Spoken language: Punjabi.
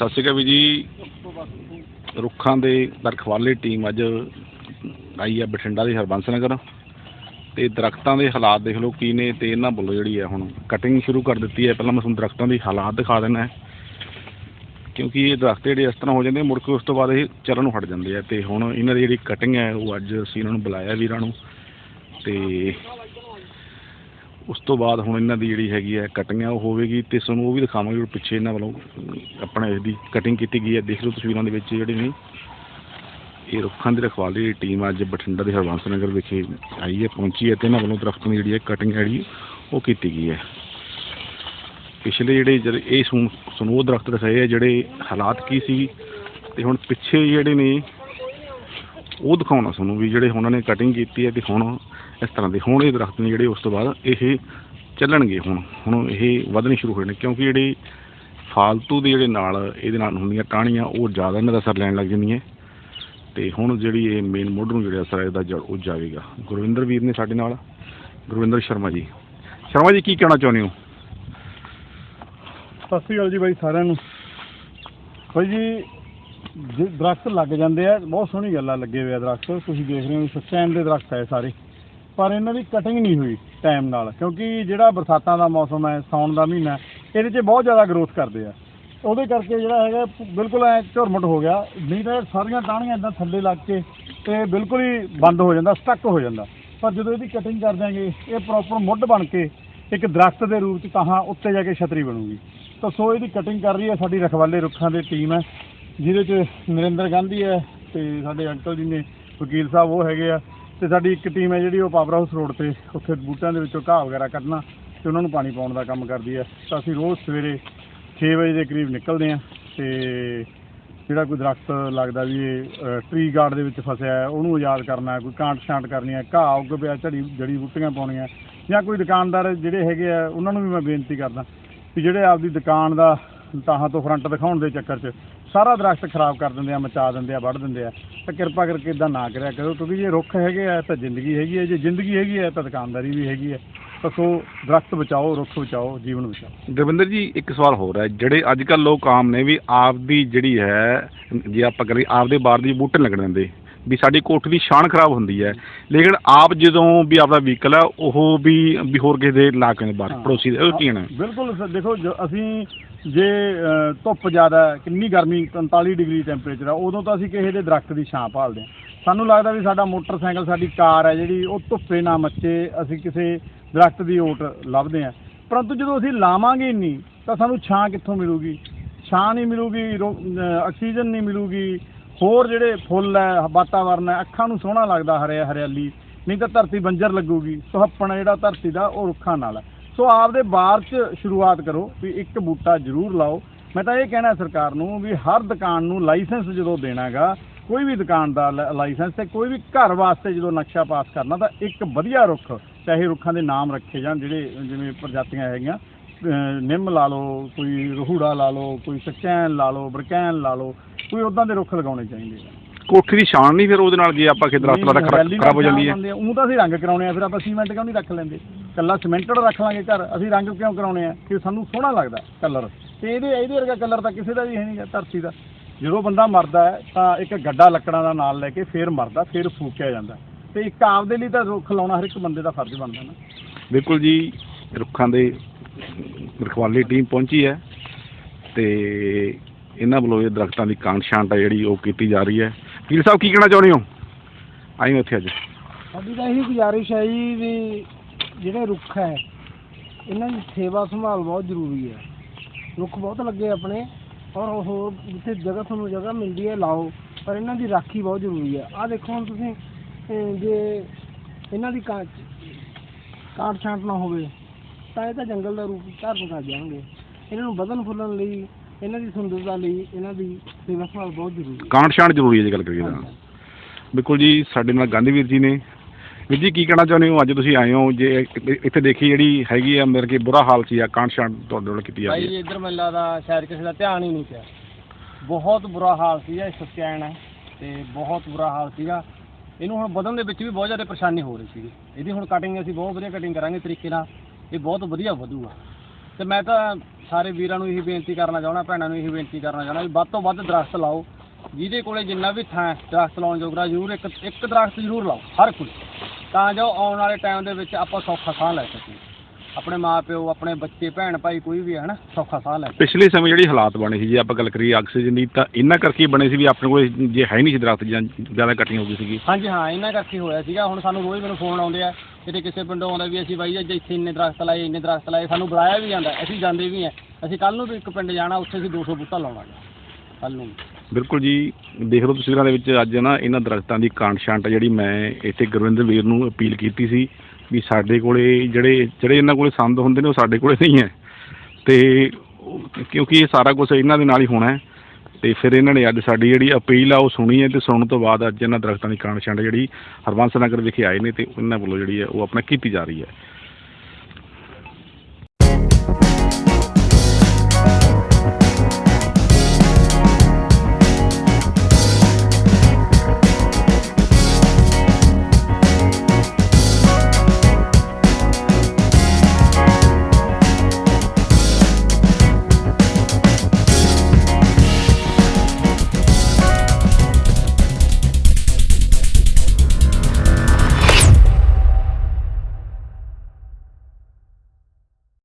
ਸਤਿ ਸ਼੍ਰੀ ਅਕਾਲ ਵੀ ਜੀ। ਰੁੱਖਾਂ ਦੇ ਰਖਵਾਲੇ ਟੀਮ ਅੱਜ ਆਈ ਹੈ ਬਠਿੰਡਾ ਦੇ ਹਰਬੰਸ ਨਗਰ। ਤੇ ਦਰਖਤਾਂ ਦੇ ਹਾਲਾਤ ਦੇਖ ਲਓ ਕੀ ਨੇ ਤੇ ਇਹਨਾਂ ਵੱਲੋਂ ਜਿਹੜੀ ਹੈ ਹੁਣ ਕਟਿੰਗ ਸ਼ੁਰੂ ਕਰ ਦਿੱਤੀ ਹੈ। ਪਹਿਲਾਂ ਮੈਂ ਤੁਹਾਨੂੰ ਦਰਖਤਾਂ ਦੇ ਹਾਲਾਤ ਦਿਖਾ ਦੇਣਾ ਕਿਉਂਕਿ ਇਹ ਦਰਖਤ ਜਿਹੜੇ ਇਸ ਤਰ੍ਹਾਂ ਹੋ ਜਾਂਦੇ ਮੁੜ ਕੇ ਉਸ ਤੋਂ ਬਾਅਦ ਇਹ ਚਰਨ ਨੂੰ ਹਟ ਜਾਂਦੇ ਆ। ਤੇ ਹੁਣ ਇਹਨਾਂ ਦੀ ਜਿਹੜੀ ਕਟਿੰਗ ਹੈ, ਉਹ ਅੱਜ ਅਸੀਂ ਇਹਨਾਂ ਨੂੰ ਬੁਲਾਇਆ ਵੀਰਾਂ ਨੂੰ। ਤੇ ਉਸ ਤੋਂ ਬਾਅਦ ਹੁਣ ਇਹਨਾਂ ਦੀ ਜਿਹੜੀ ਹੈਗੀ ਹੈ ਕਟਿੰਗ ਹੈ ਉਹ ਹੋਵੇਗੀ ਤੇ ਤੁਹਾਨੂੰ ਉਹ ਵੀ ਦਿਖਾਵਾਂਗੇ ਪਿੱਛੇ ਇਹਨਾਂ ਵੱਲੋਂ ਅਮ, ਆਪਣਾ ਇਸ ਕਟਿੰਗ ਕੀਤੀ ਗਈ ਹੈ। ਦੇਖ ਲਓ ਤਸਵੀਰਾਂ ਦੇ ਵਿੱਚ ਜਿਹੜੇ ਨੇ ਇਹ ਰੁੱਖਾਂ ਦੀ ਰਖਵਾਲੀ ਦੀ ਟੀਮ ਅੱਜ ਬਠਿੰਡਾ ਦੇ ਹਰਬੰਸ ਨਗਰ ਵਿਖੇ ਆਈ ਹੈ ਪਹੁੰਚੀ ਹੈ ਤੇ ਇਹਨਾਂ ਵੱਲੋਂ ਦਰਖਤਾਂ ਦੀ ਜਿਹੜੀ ਹੈ ਕਟਿੰਗ ਜਿਹੜੀ ਉਹ ਕੀਤੀ ਗਈ ਹੈ। ਪਿਛਲੇ ਜਿਹੜੇ ਜਿਹੜੇ ਇਹ ਸੁਣ ਤੁਹਾਨੂੰ ਉਹ ਦਰਖਤ ਦਿਖਾਏ ਆ ਜਿਹੜੇ ਹਾਲਾਤ ਕੀ ਸੀ ਤੇ ਹੁਣ ਪਿੱਛੇ ਜਿਹੜੇ ਨੇ ਉਹ ਦਿਖਾਉਣਾ ਤੁਹਾਨੂੰ ਵੀ ਜਿਹੜੇ ਉਹਨਾਂ ਨੇ ਕਟਿੰਗ ਕੀਤੀ ਹੈ ਤੇ ਹੁਣ ਇਸ ਤਰ੍ਹਾਂ ਦੇ ਹੁਣ ਇਹ ਦਰਖਤ ਨੇ ਜਿਹੜੇ ਉਸ ਤੋਂ ਬਾਅਦ ਇਹ ਚੱਲਣਗੇ ਹੁਣ ਹੁਣ ਇਹ ਵਧਣੇ ਸ਼ੁਰੂ ਹੋਏ ਨੇ, ਕਿਉਂਕਿ ਜਿਹੜੇ ਫਾਲਤੂ ਦੇ ਜਿਹੜੇ ਨਾਲ ਇਹਦੇ ਨਾਲ ਹੁੰਦੀਆਂ ਟਾਹਣੀਆਂ, ਉਹ ਜ਼ਿਆਦਾ ਇਹਨਾਂ ਦਾ ਅਸਰ ਲੈਣ ਲੱਗ ਜਾਂਦੀਆਂ। ਤੇ ਹੁਣ ਜਿਹੜੀ ਇਹ ਮੇਨ ਮੋਢ ਨੂੰ ਜਿਹੜਾ ਅਸਰ ਇਹਦਾ ਜੜ ਉਹ ਜਾਵੇਗਾ। ਗੁਰਵਿੰਦਰ ਵੀਰ ਨੇ ਸਾਡੇ ਨਾਲ। ਗੁਰਵਿੰਦਰ ਸ਼ਰਮਾ ਜੀ। ਸ਼ਰਮਾ ਜੀ, ਕੀ ਕਹਿਣਾ ਚਾਹੁੰਦੇ ਹੋ? ਸਤਿ ਸ਼੍ਰੀ ਅਕਾਲ ਜੀ ਬਾਈ, ਸਾਰਿਆਂ ਨੂੰ। ਬਾਈ ਜੀ, ਜੇ ਦਰਖਤ ਲੱਗ ਜਾਂਦੇ ਆ, ਬਹੁਤ ਸੋਹਣੀ ਗੱਲ ਆ, ਲੱਗੇ ਹੋਏ ਆ ਦਰਖਤ। ਤੁਸੀਂ ਦੇਖ ਰਹੇ ਹੋ ਸਸਟੈਂਡ ਦੇ ਦਰਖਤ ਹੈ ਸਾਰੇ। ਪਰ ਇਹਨਾਂ ਦੀ ਕਟਿੰਗ ਨਹੀਂ ਹੋਈ ਟਾਈਮ ਨਾਲ, ਕਿਉਂਕਿ ਜਿਹੜਾ ਬਰਸਾਤਾਂ ਦਾ ਮੌਸਮ ਹੈ, ਸਾਉਣ ਦਾ ਮਹੀਨਾ ਇਹਦੇ 'ਚ ਬਹੁਤ ਜ਼ਿਆਦਾ ਗਰੋਥ ਕਰਦੇ ਆ। ਉਹਦੇ ਕਰਕੇ ਜਿਹੜਾ ਹੈਗਾ, ਬਿਲਕੁਲ ਐ ਝੁਰਮਟ ਹੋ ਗਿਆ। ਨਹੀਂ ਤਾਂ ਇਹ ਸਾਰੀਆਂ ਟਾਹਣੀਆਂ ਇਦਾਂ ਥੱਲੇ ਲੱਗ ਕੇ ਤੇ ਬਿਲਕੁਲ ਹੀ ਬੰਦ ਹੋ ਜਾਂਦਾ ਸਟਕ ਹੋ ਜਾਂਦਾ। ਪਰ ਜਦੋਂ ਇਹਦੀ ਕਟਿੰਗ ਕਰ ਦਿਆਂਗੇ ਇਹ ਪ੍ਰੋਪਰ ਮੁੱਢ ਬਣ ਕੇ ਇੱਕ ਦਰਖਤ ਦੇ ਰੂਪ 'ਚ ਤਾਹਾਂ ਉੱਤੇ ਜਾ ਕੇ ਛਤਰੀ ਬਣੂਗੀ। ਤਾਂ ਸੋ ਇਹਦੀ ਕਟਿੰਗ ਕਰ ਰਹੀ ਹੈ ਸਾਡੀ ਰਖਵਾਲੇ ਰੁੱਖਾਂ ਦੀ ਟੀਮ ਹੈ, ਜਿਹਦੇ 'ਚ ਨਰਿੰਦਰ ਗਾਂਧੀ ਹੈ ਤੇ ਸਾਡੇ ਅੰਕਲ ਜੀ ਨੇ ਵਕੀਲ ਸਾਹਿਬ ਉਹ ਹੈਗੇ ਆ। ਤੇ ਸਾਡੀ ਇੱਕ ਟੀਮ ਹੈ ਜਿਹੜੀ ਉਹ ਪਾਵਰ ਹਾਊਸ ਰੋਡ ਤੇ ਉੱਥੇ ਬੂਟਿਆਂ ਦੇ ਵਿੱਚੋਂ ਘਾਹ ਵਗੈਰਾ ਕੱਢਣਾ ਤੇ ਉਹਨਾਂ ਨੂੰ ਪਾਣੀ ਪਾਉਣ ਦਾ ਕੰਮ ਕਰਦੀ ਹੈ। ਤਾਂ ਅਸੀਂ ਰੋਜ਼ ਸਵੇਰੇ 6 ਵਜੇ ਦੇ ਕਰੀਬ ਨਿਕਲਦੇ ਹਾਂ ਤੇ ਜਿਹੜਾ ਕੋਈ ਦਰਖਤ ਲੱਗਦਾ ਵੀ ਇਹ ਟਰੀ ਗਾਰਡ ਦੇ ਵਿੱਚ ਫਸਿਆ ਹੈ, ਉਹਨੂੰ ਆਜ਼ਾਦ ਕਰਨਾ ਕੋਈ ਕਾਂਟ ਛਾਂਟ ਕਰਨੀ ਹੈ, ਘਾਹ ਉੱਗ ਪਿਆ, ਝੜੀ, ਜੜੀ ਬੂਟੀਆਂ ਪਾਉਣੀਆਂ ਜਾਂ ਕੋਈ ਦੁਕਾਨਦਾਰ ਜਿਹੜੇ ਹੈਗੇ ਆ, ਉਹਨਾਂ ਨੂੰ ਵੀ ਮੈਂ ਬੇਨਤੀ ਕਰਦਾ ਵੀ ਜਿਹੜੇ ਆਪਦੀ ਦੁਕਾਨ ਦਾ ਤਾਹਾਂ ਤੋਂ ਫਰੰਟ ਦਿਖਾਉਣ ਦੇ ਚੱਕਰ 'ਚ ਸਾਰਾ ਦਰਖਤ ਖਰਾਬ ਕਰ ਦਿੰਦੇ ਆ, ਮਚਾ ਦਿੰਦੇ ਆ, ਵੱਢ ਦਿੰਦੇ ਆ। ਤਾਂ ਕਿਰਪਾ ਕਰਕੇ ਇਦਾਂ ਨਾ ਕਰਿਆ ਕਰੋ। ਕਿਉਂਕਿ ਜੇ ਰੁੱਖ ਹੈਗੇ ਆ, ਤਾਂ ਜ਼ਿੰਦਗੀ ਹੈਗੀ ਹੈ ਜੇ ਜ਼ਿੰਦਗੀ ਹੈਗੀ ਹੈ ਤਾਂ ਦੁਕਾਨਦਾਰੀ ਵੀ ਹੈਗੀ ਹੈ ਤਾਂ ਸੋ ਦਰਖਤ ਬਚਾਓ, ਰੁੱਖ ਬਚਾਓ, ਜੀਵਨ ਬਚਾਓ। ਗੁਰਵਿੰਦਰ ਜੀ, ਇੱਕ ਸਵਾਲ ਹੋਰ ਹੈ। ਜਿਹੜੇ ਅੱਜ ਕੱਲ੍ਹ ਲੋਕ ਆਮ ਨੇ ਵੀ ਆਪ ਦੀ ਜਿਹੜੀ ਹੈ, ਜੇ ਆਪਾਂ ਕਰੀਏ, ਆਪਦੇ ਬਾਹਰ ਦੀ ਬੂਟੇ ਲੱਗਣ ਦਿੰਦੇ। ਵੀ ਸਾਡੀ ਕੋਠੀ ਦੀ ਸ਼ਾਨ ਖਰਾਬ ਹੁੰਦੀ ਹੈ। ਲੇਕਿਨ ਆਪ ਜਦੋਂ ਵੀ ਆਪਦਾ ਵਹੀਕਲ ਹੈ ਉਹ ਵੀ ਵੀ ਹੋਰ ਕਿਸੇ ਦੇ ਲਾ ਕੇ ਬਾਹਰ। ਪੜੋਸੀ ਦੇ ਉਹ ਕੀ ਕਹਿਣਾ ਬਿਲਕੁਲ ਸਰ, ਦੇਖੋ ਜੋ ਅਸੀਂ ਜੇ ਅ, ਧੁੱਪ ਜ਼ਿਆਦਾ ਹੈ, ਕਿੰਨੀ ਗਰਮੀ 45 ਡਿਗਰੀ ਟੈਂਪਰੇਚਰ ਆ ਉਦੋਂ ਤਾਂ ਅਸੀਂ ਕਿਸੇ ਦੇ ਦਰਖਤ ਦੀ ਛਾਂ ਭਾਲਦੇ ਹਾਂ। ਸਾਨੂੰ ਲੱਗਦਾ ਵੀ ਸਾਡਾ ਮੋਟਰਸਾਈਕਲ ਸਾਡੀ ਕਾਰ ਹੈ ਜਿਹੜੀ ਉਹ ਧੁੱਪੇ ਨਾ ਮੱਚੇ ਅਸੀਂ ਕਿਸੇ ਦਰਖਤ ਦੀ ਓਟ ਲੱਭਦੇ ਹਾਂ। ਪਰੰਤੂ ਜਦੋਂ ਅਸੀਂ ਲਾਵਾਂਗੇ ਨਹੀਂ ਤਾਂ ਸਾਨੂੰ ਛਾਂ ਕਿੱਥੋਂ ਮਿਲੂਗੀ? ਛਾਂ ਨਹੀਂ ਮਿਲੂਗੀ ਰੋ- ਅ, ਆਕਸੀਜਨ ਨਹੀਂ ਮਿਲੂਗੀ ਹੋਰ ਜਿਹੜੇ ਫੁੱਲ ਹੈ, ਵਾਤਾਵਰਨ ਹੈ, ਅੱਖਾਂ ਨੂੰ ਸੋਹਣਾ ਲੱਗਦਾ ਹਰਿਆ ਹਰਿਆਲੀ, ਨਹੀਂ ਤਾਂ ਧਰਤੀ ਬੰਜਰ ਲੱਗੂਗੀ, ਸੁਹੱਪਣ ਜਿਹੜਾ ਧਰਤੀ ਦਾ ਉਹ ਰੁੱਖਾਂ ਨਾਲ ਹੈ। ਸੋ ਆਪਦੇ ਬਾਰ 'ਚ ਸ਼ੁਰੂਆਤ ਕਰੋ ਵੀ ਇੱਕ ਬੂਟਾ ਜ਼ਰੂਰ ਲਾਓ। ਮੈਂ ਤਾਂ ਇਹ ਕਹਿਣਾ ਸਰਕਾਰ ਨੂੰ ਵੀ ਹਰ ਦੁਕਾਨ ਨੂੰ ਲਾਇਸੈਂਸ ਜਦੋਂ ਦੇਣਾਗਾ, ਕੋਈ ਵੀ ਦੁਕਾਨ ਦਾ ਲ- ਲਾਇਸੈਂਸ ਤੇ ਕੋਈ ਵੀ ਘਰ ਵਾਸਤੇ ਜਦੋਂ ਨਕਸ਼ਾ ਪਾਸ ਕਰਨਾ, ਤਾਂ ਇੱਕ ਵਧੀਆ ਰੁੱਖ, ਚਾਹੇ ਰੁੱਖਾਂ ਦੇ ਨਾਮ ਰੱਖੇ ਜਾਣ, ਜਿਹੜੇ ਜਿਵੇਂ ਪ੍ਰਜਾਤੀਆਂ ਹੈਗੀਆਂ ਨਿੰਮ ਲਾ ਲਓ, ਕੋਈ ਰਹੂੜਾ ਲਾ ਲਓ, ਕੋਈ ਸਚੈਨ ਲਾ ਲਓ, ਬਰਕੈਨ ਲਾ ਲਓ ਕੋਈ ਉਦਾਂ ਦੇ ਰੁੱਖ ਲਗਾਉਣੇ ਚਾਹੀਦੇ ਆ। ਕੋਠੀ ਦੀ ਸ਼ਾਨ ਨਹੀਂ ਫਿਰ ਉਹਦੇ ਨਾਲ ਜੇ ਆਪਾਂ ਖੇਤ ਦਰਖਤ ਦਾ ਖਰਾਬ ਹੋ ਜਾਂਦੀ ਹੈ। ਉਹ ਤਾਂ ਅਸੀਂ ਰੰਗ ਕਰਾਉਣੇ ਆ ਫਿਰ ਆਪਾਂ ਸੀਮੈਂਟ ਕਿਉਂ ਨਹੀਂ ਰੱਖ ਲੈਂਦੇ? ਕੱਲਾ ਸਿਮੈਂਟਡ ਰੱਖ ਲਾਂਗੇ ਘਰ ਅਸੀਂ ਰੰਗ ਕਿਉਂ ਕਰਾਉਣੇ ਆ? ਕਿ ਸਾਨੂੰ ਸੋਹਣਾ ਲੱਗਦਾ ਕਲਰ। ਤੇ ਇਹਦੇ ਇਹਦੇ ਵਰਗਾ ਕਲਰ ਤਾਂ ਕਿਸੇ ਦਾ ਵੀ ਹੈ ਨਹੀਂਗਾ ਧਰਤੀ ਦਾ। ਜਦੋਂ ਬੰਦਾ ਮਰਦਾ ਹੈ ਤਾਂ ਇੱਕ ਗੱਡਾ ਲੱਕੜਾਂ ਦਾ ਨਾਲ ਲੈ ਕੇ ਫੇਰ ਮਰਦਾ ਫੇਰ ਫੂਕਿਆ ਜਾਂਦਾ। ਤੇ ਇੱਕ ਆਪਦੇ ਲਈ ਤਾਂ ਰੁੱਖ ਲਾਉਣਾ ਹਰ ਇੱਕ ਬੰਦੇ ਦਾ ਫਰਜ਼ ਬਣਦਾ ਨਾ। ਬਿਲਕੁਲ ਜੀ ਰੁੱਖਾਂ ਦੇ ਰਖਵਾਲੀ ਟੀਮ ਪਹੁੰਚੀ ਹੈ। ਤੇ ਇਹਨਾਂ ਵੱਲੋਂ ਇਹ ਦਰਖਤਾਂ ਦੀ ਕਾਂਟ ਛਾਂਟ ਹੈ ਜਿਹੜੀ ਉਹ ਕੀਤੀ ਜਾ ਰਹੀ ਹੈ। ਪੀਰ ਸਾਹਿਬ, ਕੀ ਕਹਿਣਾ ਚਾਹੁੰਦੇ ਹੋ? ਆਈ ਇੱਥੇ ਅੱਜ। ਸਾਡੀ ਤਾਂ ਇਹੀ ਗੁਜ਼ਾਰਿਸ਼ ਹੈ ਜੀ ਵੀ ਜਿਹੜੇ ਰੁੱਖ ਹੈ, ਇਹਨਾਂ ਦੀ ਸੇਵਾ ਸੰਭਾਲ ਬਹੁਤ ਜ਼ਰੂਰੀ ਹੈ। ਰੁੱਖ ਬਹੁਤ ਲੱਗੇ ਆਪਣੇ ਔਰ ਹੋਰ ਜਿੱਥੇ ਜਗ੍ਹਾ ਤੁਹਾਨੂੰ ਜਗ੍ਹਾ ਮਿਲਦੀ ਹੈ, ਲਾਓ। ਪਰ ਇਹਨਾਂ ਦੀ ਰਾਖੀ ਬਹੁਤ ਜ਼ਰੂਰੀ ਹੈ। ਆਹ ਦੇਖੋ ਹੁਣ ਤੁਸੀਂ ਜੇ ਇਹਨਾਂ ਦੀ ਕਾਂ ਕਾਟ ਛਾਂਟ ਨਾ ਹੋਵੇ, ਤਾਂ ਇਹ ਤਾਂ ਜੰਗਲ ਦਾ ਰੂਪ ਧਾਰਨ ਕਰ ਜਾਣਗੇ ਇਹਨਾਂ ਨੂੰ ਵਧਣ ਫੁੱਲਣ ਲਈ ਇਹਨਾਂ ਦੀ ਸੁੰਦਰਤਾ ਲਈ ਇਹਨਾਂ ਦੀ ਸੇਵਾ ਸੰਭਾਲ ਬਹੁਤ ਜ਼ਰੂਰੀ ਹੈ। ਕਾਂਟ ਛਾਂਟ ਜ਼ਰੂਰੀ ਹੈ ਜੇ ਗੱਲ ਕਰੀਏ ਤਾਂ। ਬਿਲਕੁਲ ਜੀ ਸਾਡੇ ਨਾਲ ਗਾਂਧੀ ਵੀਰ ਜੀ ਨੇ। ਵੀਰ ਜੀ ਕੀ ਕਹਿਣਾ ਚਾਹੁੰਦੇ ਹੋ? ਅੱਜ ਤੁਸੀਂ ਆਏ ਹੋ ਜੇ ਇੱਥੇ- ਦੇਖੀ ਜਿਹੜੀ ਹੈਗੀ ਆ ਮੇਰੇ ਕੇ ਬੁਰਾ ਹਾਲ ਸੀ ਆ ਕਾਂਟ ਛਾਂਟ ਤੁਹਾਡੇ ਵੱਲ ਕੀਤੀ ਜਾ ਰਹੀ ਭਾਈ ਇੱਧਰ ਮੈਨੂੰ ਲੱਗਦਾ ਸ਼ਾਇਦ ਕਿਸੇ ਦਾ ਧਿਆਨ ਹੀ ਨਹੀਂ ਪਿਆ। ਬਹੁਤ ਬੁਰਾ ਹਾਲ ਸੀਗਾ ਇਸ ਸਕੈਨ ਹੈ ਤੇ ਬਹੁਤ ਬੁਰਾ ਹਾਲ ਸੀਗਾ। ਇਹਨੂੰ ਹੁਣ ਵਧਣ ਦੇ ਵਿੱਚ ਵੀ ਬਹੁਤ ਜ਼ਿਆਦਾ ਪਰੇਸ਼ਾਨੀ ਹੋ ਰਹੀ ਸੀਗੀ। ਇਹਦੀ ਹੁਣ ਕਟਿੰਗ ਅਸੀਂ ਬਹੁਤ ਵਧੀਆ ਕਟਿੰਗ ਕਰਾਂਗੇ ਤਰੀਕੇ ਨਾਲ। ਇਹ ਬਹੁਤ ਵਧੀਆ ਵਧੂਗਾ। ਤੇ ਮੈਂ ਤਾਂ ਸਾਰੇ ਵੀਰਾਂ ਨੂੰ ਇਹੀ ਬੇਨਤੀ ਕਰਨਾ ਚਾਹੁੰਦਾ ਭੈਣਾਂ ਨੂੰ ਇਹੀ ਬੇਨਤੀ ਕਰਨਾ ਚਾਹੁੰਦਾ ਵੀ ਵੱਧ ਤੋਂ ਵੱਧ ਦਰਖਤ ਲਾਓ। ਜਿਹਦੇ ਕੋਲੇ ਜਿੰਨਾ ਵੀ ਥਾਂ ਹੈ, ਦਰਖਤ ਲਾਉਣ ਜੋਗਰਾ ਜ਼ਰੂਰ ਇੱਕ ਇੱਕ ਦਰਖਤ ਜ਼ਰੂਰ ਲਾਓ ਹਰ ਕੋਈ। ਤਾਂ ਜੋ ਆਉਣ ਵਾਲੇ ਟਾਈਮ ਦੇ ਵਿੱਚ ਆਪਾਂ ਸੌਖਾ ਸਾਹ ਲੈ ਸਕੀਏ। ਆਪਣੇ ਮਾਪਿਓ ਆਪਣੇ ਬੱਚੇ ਭੈਣ ਭਾਈ ਕੋਈ ਵੀ ਹੈ ਨਾ ਸੌਖਾ ਸਾਹ ਲੈ ਸਕੇ। ਪਿਛਲੇ ਸਮੇਂ ਜਿਹੜੀ ਹਾਲਾਤ ਬਣੇ ਸੀ ਜੇ ਆਪਾਂ ਗੱਲ ਕਰੀਏ ਆਕਸੀਜਨ ਦੀ ਤਾਂ ਇਹਨਾਂ ਕਰਕੇ ਹੀ ਬਣੇ ਸੀ ਵੀ ਆਪਣੇ ਕੋਲ ਜੇ ਹੈ ਨਹੀਂ ਸੀ ਦਰਖਤ ਜਾਂ ਜ਼ਿਆਦਾ ਕਟਿੰਗ ਹੋ ਗਈ ਸੀਗੀ। ਹਾਂਜੀ ਹਾਂ ਇਹਨਾਂ ਕਰਕੇ ਹੋਇਆ ਸੀਗਾ। ਹੁਣ ਸਾਨੂੰ ਰੋਜ਼ ਮੈਨੂੰ ਫੋਨ ਆਉਂਦੇ ਆ ਕਿਤੇ ਕਿਸੇ ਪਿੰਡੋਂ ਆਉਂਦਾ ਵੀ ਅਸੀਂ ਬਾਈ ਜੀ ਇੱਥੇ ਇੰਨੇ ਦਰਖਤ ਲਾਏ ਇੰਨੇ ਦਰਖਤ ਲਾਏ ਸਾਨੂੰ ਬੁਲਾਇਆ ਵੀ ਜਾਂਦਾ ਅਸੀਂ ਜਾਂਦੇ ਵੀ ਆ ਅਸੀਂ ਕੱਲ ਨੂੰ ਵੀ ਇੱਕ ਪਿੰਡ ਜਾਣਾ ਉੱਥੇ ਅਸੀਂ 200 ਬੂਟਾ ਲਾਉਣਾ। ਕੱਲ ਨੂੰ। ਬਿਲਕੁਲ ਜੀ ਦੇਖ ਲਓ ਤਸਵੀਰਾਂ ਦੇ ਵਿੱਚ ਅੱਜ ਨਾ ਇਹਨਾਂ ਦਰਖਤਾਂ ਦੀ ਕਾਂਟ ਛਾਂਟ ਜਿਹੜੀ ਮੈਂ ਇੱਥੇ ਗੁਰਵਿੰਦਰ ਵੀਰ ਨੂੰ ਅਪੀਲ ਕੀਤੀ ਸੀ। ਵੀ ਸਾਡੇ ਕੋਲੇ ਜਿਹੜੇ ਜਿਹੜੇ ਇਹਨਾਂ ਕੋਲੇ ਸੰਦ ਹੁੰਦੇ ਨੇ ਉਹ ਸਾਡੇ ਕੋਲੇ ਨਹੀਂ ਹੈ। ਤੇ ਕਿਉਂਕਿ ਇਹ ਸਾਰਾ ਕੁਝ ਇਹਨਾਂ ਦੇ ਨਾਲ ਹੀ ਹੋਣਾ ਹੈ। ਤੇ ਫਿਰ ਇਹਨਾਂ ਨੇ ਅੱਜ ਸਾਡੀ ਜਿਹੜੀ ਅਪੀਲ ਆ, ਉਹ ਸੁਣੀ ਹੈ ਤੇ ਸੁਣਨ ਤੋਂ ਬਾਅਦ ਅੱਜ ਇਹਨਾਂ ਦਰਖਤਾਂ ਦੀ ਕਾਂਡ ਛੰਡ ਜਿਹੜੀ ਹਰਬੰਸ ਨਗਰ ਵਿਖੇ ਆਏ ਨੇ ਤੇ ਉਹਨਾਂ ਵੱਲੋਂ ਜਿਹੜੀ ਹੈ ਉਹ ਆਪਣਾ ਕੀਤੀ ਜਾ ਰਹੀ ਹੈ।